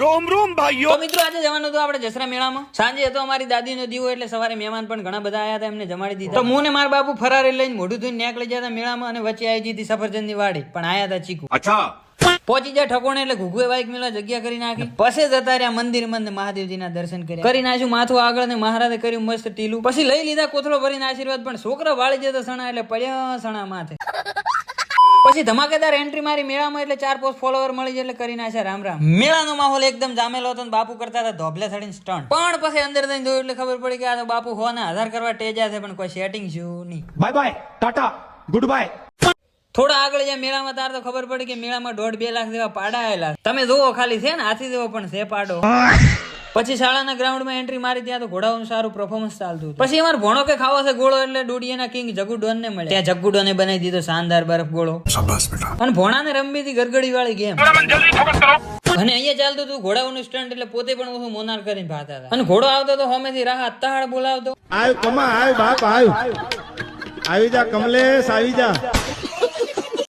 રોમ રોમ ભાઈઓ. તો મિત્રો આજે જવાનું હતું આપણે જસરા મેળામાં. સાંજે હતો અમારી દાદીનો દીવો એટલે સવારે મહેમાન પણ ઘણા બધા આવ્યા હતા એમને જમાડી દીધા. તો હું ને મારા બાપુ ફરારે લઈને મોઢું ધોઈને નેક લઈ જતા મેળામાં અને વચ્ચે આવી જતી સફરજનની વાડી. પણ આયા હતા ચીકુ. અચ્છા. પહોંચી જાય ઠકોણે એટલે ઘુઘુએ બાઈક મેળવા જગ્યા કરી નાખી. પછી જતા રહ્યા મંદિર મંદ મહાદેવજીના દર્શન કર્યા. કરી નાખ્યું માથું આગળ ને મહારાજે કર્યું મસ્ત ટીલું. પછી લઈ લીધા કોથળો ભરીને આશીર્વાદ પણ. છોકરા વાળી જતા સણા એટલે પડ્યા સણા માથે. પછી ધમાકેદાર એન્ટ્રી મારી મેળામાં એટલે ચાર પોસ્ટ ફોલોવર મળી જાય એટલે કરી નાખ્યા રામ રામ. મેળાનો માહોલ એકદમ જામેલો હતો બાપુ કરતા હતા ધોબલે થડીને સ્ટન્ટ પણ પછી અંદર જઈને જોયું એટલે ખબર પડી કે આ તો બાપુ હોના આધાર કરવા ટેજા છે પણ કોઈ સેટિંગ શું નહીં. Bye bye tata good bye થોડા આગળ જ્યાં મેળામાં તાર તો ખબર પડી કે મેળામાં દોઢ બે લાખ જેવા પાડા આવેલા તમે જોવો ખાલી છે ને હાથી જેવો પણ છે પાડો. પછી શાળાના ગ્રાઉન્ડમાં એન્ટ્રી મારી ત્યાં તો ઘોડાઓનું સારું પરફોર્મન્સ ચાલતું હતું. પછી અમારે ભણો કે ખાવો છે ગોળો એટલે ડોડિયાના કિંગ જગુડોન ડોન ને મળે. ત્યાં જગ્ગુ ડોને બનાવી દીધો શાનદાર બરફ ગોળો. અને ભોણાને રમવી હતી ગરગડી વાળી ગેમ અને અહીંયા ચાલતું હતું ઘોડાઓનું સ્ટન્ટ એટલે પોતે પણ ઓછું મોનાર કરીને ભાતા હતા. અને ઘોડો આવતો તો હોમેથી રાહ અત્તાહાડ બોલાવતો. આવ કમા આવ બાપ આવ આવી જા કમલેશ આવી જા.